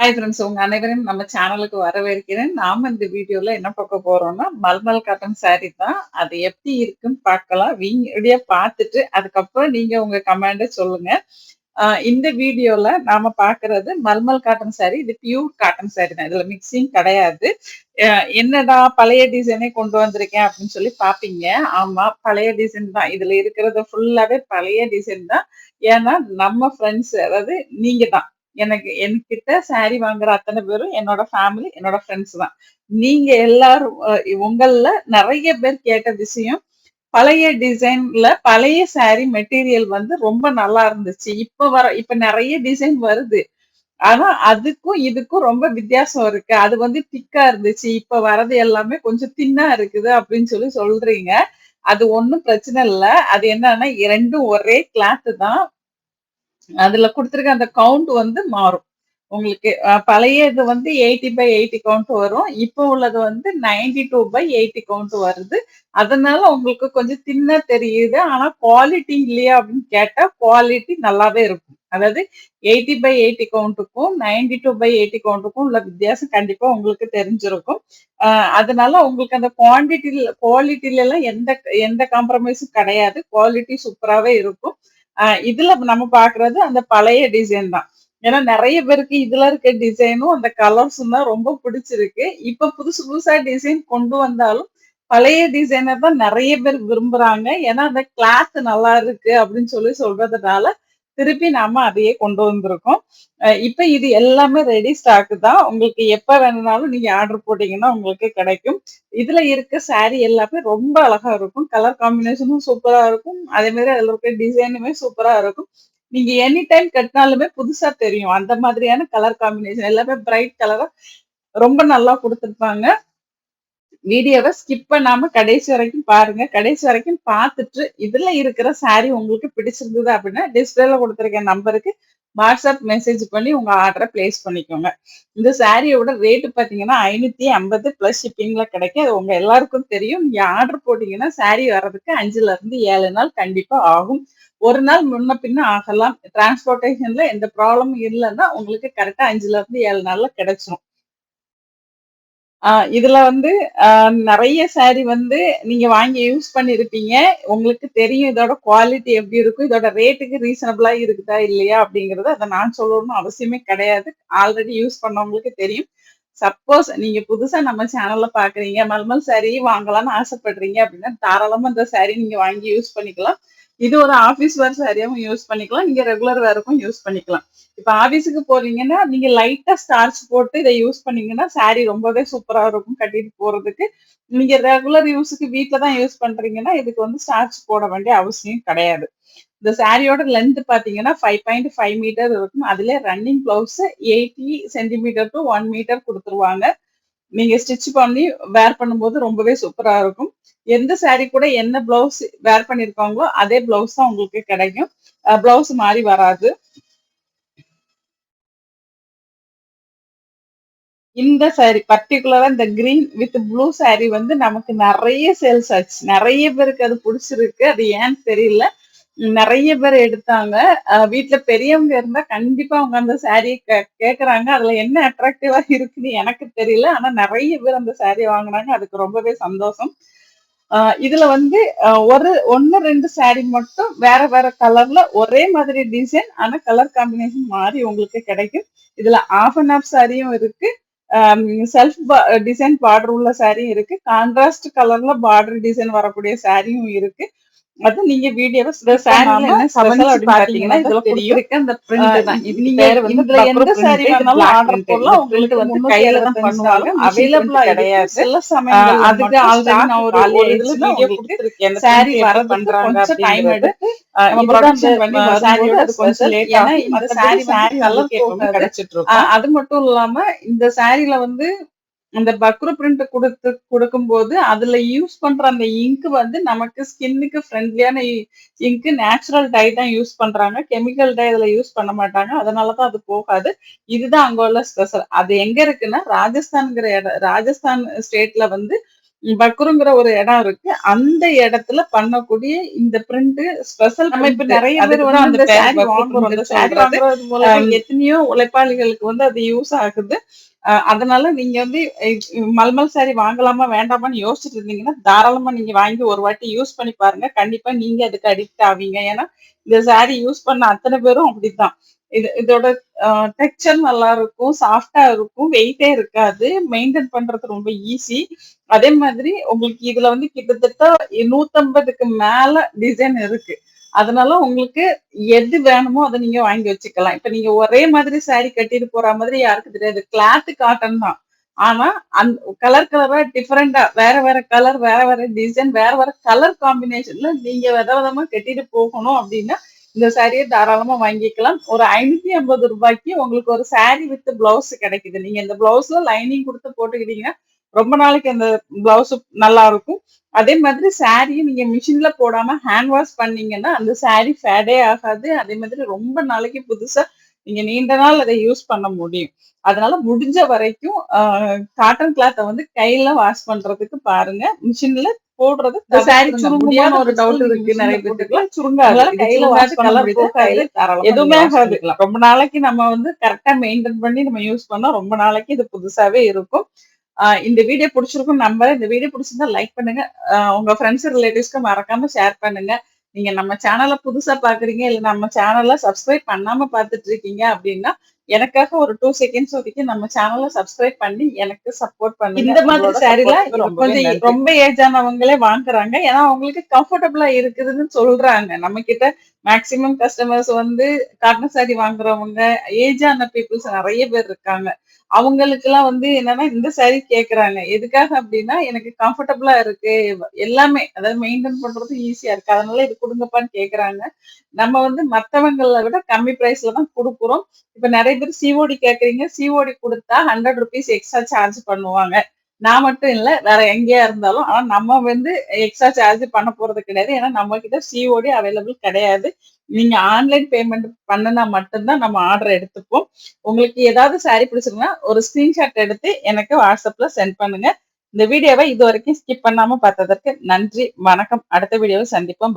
Hi friends உங்க அனைவரையும் நம்ம சேனலுக்கு வரவேற்கிறேன். நாம இந்த வீடியோல என்ன பார்க்க போறோம்னா மல்மல் காட்டன் சாரி தான். அது எப்படி இருக்குன்னு பார்க்கலாம். வீடியோ பார்த்துட்டு அதுக்கப்புறம் நீங்க உங்க கமெண்ட சொல்லுங்க. இந்த வீடியோல நாம பாக்குறது மல்மல் காட்டன் சாரி இது பியூர் காட்டன் சாரி தான். இதுல மிக்சிங் கிடையாது. என்னடா பழைய டிசைனே கொண்டு வந்திருக்கேன் அப்படின்னு சொல்லி பாப்பீங்க ஆமா பழைய டிசைன் தான். இதுல இருக்கிறது ஃபுல்லாவே பழைய டிசைன் தான். ஏன்னா நம்ம ஃப்ரெண்ட்ஸ் அதாவது நீங்க தான் எனக்கு என்கிட்ட சாரி வாங்குற அத்தனை பேரும் என்னோட ஃபேமிலி என்னோட ஃப்ரெண்ட்ஸ் தான். நீங்க எல்லாரும் அஹ் உங்கள நிறைய பேர் கேட்ட விஷயம் பழைய டிசைன்ல பழைய சாரி மெட்டீரியல் வந்து ரொம்ப நல்லா இருந்துச்சு. இப்ப வர இப்ப நிறைய டிசைன் வருது. ஆனா அதுக்கும் இதுக்கும் ரொம்ப வித்தியாசம் இருக்கு. அது வந்து திக்கா இருந்துச்சு. இப்ப வரது எல்லாமே கொஞ்சம் தின்னா இருக்குது அப்படின்னு சொல்லி சொல்றீங்க. அது ஒன்றும் பிரச்சனை இல்லை. அது என்னன்னா இரண்டும் ஒரே கிளாத்து தான். அதுல கொடுத்திருக்க அந்த கவுண்ட் வந்து மாறும். உங்களுக்கு பழைய இது வந்து எயிட்டி பை எயிட்டி கவுண்ட் வரும். இப்போ உள்ளது வந்து ninety two by eighty count வருது. அதனால உங்களுக்கு கொஞ்சம் தின்ன தெரியுது. ஆனா குவாலிட்டி இல்லையா அப்படின்னு கேட்டா குவாலிட்டி நல்லாவே இருக்கும். அதாவது எயிட்டி பை எயிட்டி கவுண்ட்டுக்கும் நைன்டி டூ பை எயிட்டி கவுண்ட்டுக்கும் உள்ள வித்தியாசம் கண்டிப்பா உங்களுக்கு தெரிஞ்சிருக்கும். அதனால உங்களுக்கு அந்த குவான்டிட்டி குவாலிட்டில எல்லாம் எந்த எந்த காம்ப்ரமைஸும் கிடையாது. குவாலிட்டி சூப்பராகவே இருக்கும். இதுல நம்ம பாக்குறது அந்த பழைய டிசைன் தான். ஏன்னா நிறைய பேருக்கு இதுல இருக்க டிசைனும் அந்த கலர்ஸும் தான் ரொம்ப பிடிச்சிருக்கு. இப்ப புதுசு புதுசா டிசைன் கொண்டு வந்தாலும் பழைய டிசைனை தான் நிறைய பேர் விரும்புறாங்க. ஏன்னா அந்த கிளாத் நல்லா இருக்கு அப்படின்னு சொல்லி சொல்றதுனால திருப்பி நாம அதையே கொண்டு வந்திருக்கோம். இப்ப இது எல்லாமே ரெடி ஸ்டாக் தான். உங்களுக்கு எப்ப வேணும்னாலும் நீங்க ஆர்டர் போட்டீங்கன்னா உங்களுக்கு கிடைக்கும். இதுல இருக்க சாரி எல்லாமே ரொம்ப அழகா இருக்கும். கலர் காம்பினேஷனும் சூப்பரா இருக்கும். அதே மாதிரி அதுல இருக்க டிசைனுமே சூப்பரா இருக்கும். நீங்க எனி டைம் கட்டினாலுமே புதுசா தெரியும். அந்த மாதிரியான கலர் காம்பினேஷன் எல்லாமே பிரைட் கலரா ரொம்ப நல்லா கொடுத்துருப்பாங்க. வீடியோவை ஸ்கிப் பண்ணாம கடைசி வரைக்கும் பாருங்க. கடைசி வரைக்கும் பார்த்துட்டு இதுல இருக்கிற saree உங்களுக்கு பிடிச்சிருந்தது அப்படின்னா டிஸ்பிளேல கொடுத்துருக்க நம்பருக்கு வாட்ஸ்அப் மெசேஜ் பண்ணி உங்க ஆர்டரை பிளேஸ் பண்ணிக்கோங்க. இந்த சாரியோட ரேட் பாத்தீங்கன்னா ஐநூத்தி ஐம்பது பிளஸ் ஷிப்பிங்ல கிடைக்கும். அது உங்க எல்லாருக்கும் தெரியும். நீங்க ஆர்டர் போட்டீங்கன்னா சாரி வர்றதுக்கு அஞ்சுல இருந்து ஏழு நாள் கண்டிப்பா ஆகும். ஒரு நாள் முன்ன பின்ன ஆகலாம். டிரான்ஸ்போர்டேஷன்ல எந்த ப்ராப்ளமும் இல்லைன்னா உங்களுக்கு கரெக்டா அஞ்சுல இருந்து ஏழு நாள்ல கிடைச்சிரும். இதுல வந்து ஆஹ் நிறைய சாரி வந்து நீங்க வாங்கி யூஸ் பண்ணிருப்பீங்க. உங்களுக்கு தெரியும் இதோட குவாலிட்டி எப்படி இருக்கும் இதோட ரேட்டுக்கு ரீசனபிளா இருக்குதா இல்லையா அப்படிங்கறது அதை நான் சொல்லணும்னு அவசியமே கிடையாது. ஆல்ரெடி யூஸ் பண்ணவங்களுக்கு தெரியும். சப்போஸ் நீங்க புதுசா நம்ம சேனல்ல பாக்குறீங்க மல்மல் சாரி வாங்கலாம்னு ஆசைப்படுறீங்க அப்படின்னா தாராளமா இந்த சாரி நீங்க வாங்கி யூஸ் பண்ணிக்கலாம். இது ஒரு ஆபீஸ் வேர் சாரியாவும் யூஸ் பண்ணிக்கலாம். நீங்க ரெகுலர் வேருக்கும் யூஸ் பண்ணிக்கலாம். இப்ப ஆபீஸுக்கு போறீங்கன்னா நீங்க லைட்டா ஸ்டார்ச் போட்டு இதை யூஸ் பண்ணீங்கன்னா சாரி ரொம்பவே சூப்பரா இருக்கும் கட்டிட்டு போறதுக்கு. நீங்க ரெகுலர் யூஸுக்கு வீட்ல தான் யூஸ் பண்றீங்கன்னா இதுக்கு வந்து ஸ்டார்ச் போட வேண்டிய அவசியம் கிடையாது. இந்த சாரியோட லென்த் பார்த்தீங்கன்னா ஃபைவ் பாயிண்ட் ஃபைவ் மீட்டர் இருக்கும். அதிலே running blouse eighty centimetre to one metre கொடுத்துருவாங்க. நீங்க ஸ்டிச் பண்ணி வேர் பண்ணும்போது ரொம்பவே சூப்பரா இருக்கும். எந்த சாரி கூட என்ன பிளவுஸ் வேர் பண்ணிருக்காங்களோ அதே பிளவுஸ் தான் உங்களுக்கு கிடைக்கும். பிளவுஸ் மாதிரி வராது. இந்த சாரி பர்டிகுலரா இந்த கிரீன் வித் ப்ளூ சாரி வந்து நமக்கு நிறைய சேல்ஸ் ஆச்சு. நிறைய பேருக்கு அது பிடிச்சிருக்கு. அது ஏன்னு தெரியல. நிறைய பேர் எடுத்தாங்க. வீட்டுல வீட்ல பெரியவங்க இருந்தா கண்டிப்பா அவங்க அந்த saree கேக்குறாங்க. அதுல என்ன அட்ராக்டிவா இருக்குன்னு எனக்கு தெரியல. ஆனா நிறைய பேர் அந்த saree வாங்குனாங்க. அதுக்கு ரொம்பவே சந்தோஷம். ஆஹ் இதுல வந்து ஒரு ஒன்னு ரெண்டு சாரி மட்டும் வேற வேற கலர்ல ஒரே மாதிரி டிசைன் ஆனா கலர் காம்பினேஷன் மாறி உங்களுக்கு கிடைக்கும். இதுல ஆஃப் அண்ட் ஆஃப் சாரியும் இருக்கு. செல்ஃப் டிசைன் பார்டர் உள்ள சாரியும் இருக்கு. கான்ட்ராஸ்ட் கலர்ல பார்டர் டிசைன் வரக்கூடிய சாரியும் இருக்கு. அது நீங்க வீடியோவை பாத்தீங்கன்னா இதுல தெரியும். அந்த நீங்க இதுல எந்த black ஆர்டர். போடலாம் உங்களுக்கு வந்து கையில தான் பண்ணுவாங்க. அவைலபிளா கிடையாது. சில சமயங்கள்ல அதுக்கு stock நான் ஒரு ஒரு இதுல உங்களுக்கு கொடுத்திருக்கேன். எப்படி வரதுக்கு பண்றாங்க டைம். எடுத்து அது மட்டும் இல்லாம இந்த சாரில வந்து அந்த பக்ரு பிரிண்ட் கொடுத்து கொடுக்கும்போது அதுல யூஸ் பண்ற அந்த இங்க் வந்து நமக்கு ஸ்கின்னுக்கு ஃப்ரெண்ட்லியான இங்க் நேச்சுரல் டை தான் யூஸ் பண்றாங்க. கெமிக்கல் டை அதுல யூஸ் பண்ண மாட்டாங்க. அதனாலதான் அது போகாது. இதுதான் அங்க உள்ள ஸ்பெஷல் அது எங்க இருக்குன்னா ராஜஸ்தான்ங்கிற இடம் ராஜஸ்தான் ஸ்டேட்ல வந்து பக்ருங்கிற ஒரு இடம் இருக்கு. அந்த இடத்துல பண்ணக்கூடிய இந்த பிரிண்ட் ஸ்பெஷல் நம்ம இப்ப நிறைய பேர் வந்து அந்த எத்தனையோ உழைப்பாளிகளுக்கு வந்து அது யூஸ் ஆகுது. அதனால நீங்க வந்து மல்மல் சாரி வாங்கலாமா வேண்டாமான்னு யோசிச்சுட்டு இருந்தீங்கன்னா தாராளமா நீங்க வாங்கி ஒரு வாட்டி யூஸ் பண்ணி பாருங்க. கண்டிப்பா நீங்க அதுக்கு அடிக்ட் ஆவீங்க. ஏன்னா இந்த சாரி யூஸ் பண்ண அத்தனை பேரும் அப்படித்தான். இது இதோட டெக்ஸ்டர் நல்லா இருக்கும் சாஃப்டா இருக்கும் வெயிட்டே இருக்காது. மெயின்டைன் பண்றது ரொம்ப ஈஸி அதே மாதிரி உங்களுக்கு இதுல வந்து கிட்டத்தட்ட நூத்தம்பதுக்கு மேல டிசைன் இருக்கு. அதனால உங்களுக்கு எது வேணுமோ அதை நீங்க வாங்கி வச்சுக்கலாம். இப்ப நீங்க ஒரே மாதிரி சாரி கட்டிட்டு போற மாதிரி யாருக்கு தெரியாது. கிளாத் காட்டன் தான். ஆனா அந்த கலர் கலரா டிஃப்ரெண்டா வேற வேற கலர் வேற வேற டிசைன் வேற வேற கலர் காம்பினேஷன்ல நீங்க வித விதமா கட்டிட்டு போகணும் அப்படின்னா இந்த சாரியை தாராளமா வாங்கிக்கலாம். ஒரு ஐநூத்தி ஐம்பது ரூபாய்க்கு உங்களுக்கு ஒரு சாரி வித் பிளவுஸ் கிடைக்குது. நீங்க இந்த பிளவுஸ்ல லைனிங் கொடுத்து போட்டுக்கிட்டீங்கன்னா ரொம்ப நாளைக்கு அந்த பிளவுஸ் நல்லா இருக்கும் அதே மாதிரி சாரியை நீங்க மிஷின்ல போடாம ஹேண்ட் வாஷ் பண்ணீங்கன்னா அந்த saree ஃபேடே ஆகாது. அதே மாதிரி ரொம்ப நாளைக்கு புதுசா நீங்க நீண்ட நாள் அதை யூஸ் பண்ண முடியும். அதனால முடிஞ்ச வரைக்கும் காட்டன் கிளாத்தை வந்து கையில வாஷ் பண்றதுக்கு பாருங்க. மிஷின்ல போடுறது. சுருங்குமான்னு முடியாத ஒரு பட்சத்துல இருக்கு நிறைய அதனால இது கையில wash பண்ண. கையில எதுவுமே ஆகாது. ரொம்ப நாளைக்கு நம்ம வந்து கரெக்டா மெயின்டைன் பண்ணி நம்ம யூஸ் பண்ணா ரொம்ப நாளைக்கு இது புதுசாவே இருக்கும். இந்த வீடியோ பிடிச்சிருக்கும் நம்புறேன். இந்த வீடியோ பிடிச்சிருந்தா லைக் பண்ணுங்க. ஆஹ் உங்க ஃப்ரெண்ட்ஸ் ரிலேட்டிவ்ஸ்க்கு மறக்காம ஷேர் பண்ணுங்க. நீங்க நம்ம சேனலை புதுசா பாக்குறீங்க இல்ல நம்ம சேனலை சப்ஸ்கிரைப் பண்ணாம பாத்துட்டு இருக்கீங்க அப்படின்னா எனக்காக ஒரு டூ செகண்ட்ஸ் ஒதுக்கி நம்ம சேனலை சப்ஸ்கிரைப் பண்ணி எனக்கு சப்போர்ட் பண்ணுங்க. இந்த மாதிரி ரொம்பவே கொஞ்சம். ரொம்ப ஏஜ் ஆனவங்களே வாங்குறாங்க. ஏன்னா அவங்களுக்கு கம்ஃபர்டபுளா இருக்குதுன்னு சொல்றாங்க. நம்ம கிட்ட மேக்சிமம் கஸ்டமர்ஸ் வந்து காட்டன் saree வாங்குறவங்க ஏஜ் ஆன பீப்புள்ஸ் நிறைய பேர் இருக்காங்க. அவங்களுக்கு எல்லாம் வந்து என்னன்னா இந்த saree கேக்குறாங்க. எதுக்காக அப்படின்னா எனக்கு கம்ஃபர்டபுளா இருக்கு. எல்லாமே அதாவது மெயின்டைன் பண்றது ஈஸியா இருக்கு. அதனால இது கொடுங்கப்பான்னு கேக்குறாங்க. நம்ம வந்து மத்தவங்களை விட கம்மி பிரைஸ்ல தான் கொடுக்குறோம். இப்ப நிறைய பேர் சிஓடி கேட்குறீங்க சிஓடி கொடுத்தா ஹண்ட்ரட் ருபீஸ் எக்ஸ்ட்ரா சார்ஜ் பண்ணுவாங்க. நான் மட்டும் இல்லை வேற எங்கேயா இருந்தாலும் ஆனால் நம்ம வந்து எக்ஸ்ட்ரா சார்ஜ் பண்ண போறது கிடையாது. ஏன்னா நம்ம கிட்ட சிஓடி அவைலபிள் கிடையாது. நீங்க ஆன்லைன் பேமெண்ட் பண்ணுனா மட்டும்தான் நம்ம ஆர்டர் எடுத்துப்போம். உங்களுக்கு ஏதாவது சாரி பிடிச்சிருக்குன்னா ஒரு ஸ்கிரீன்ஷாட் எடுத்து எனக்கு வாட்ஸ்அப்ல சென்ட் பண்ணுங்க. இந்த வீடியோவை இது வரைக்கும் ஸ்கிப் பண்ணாம பார்த்ததற்கு நன்றி. வணக்கம். அடுத்த வீடியோவை சந்திப்போம்.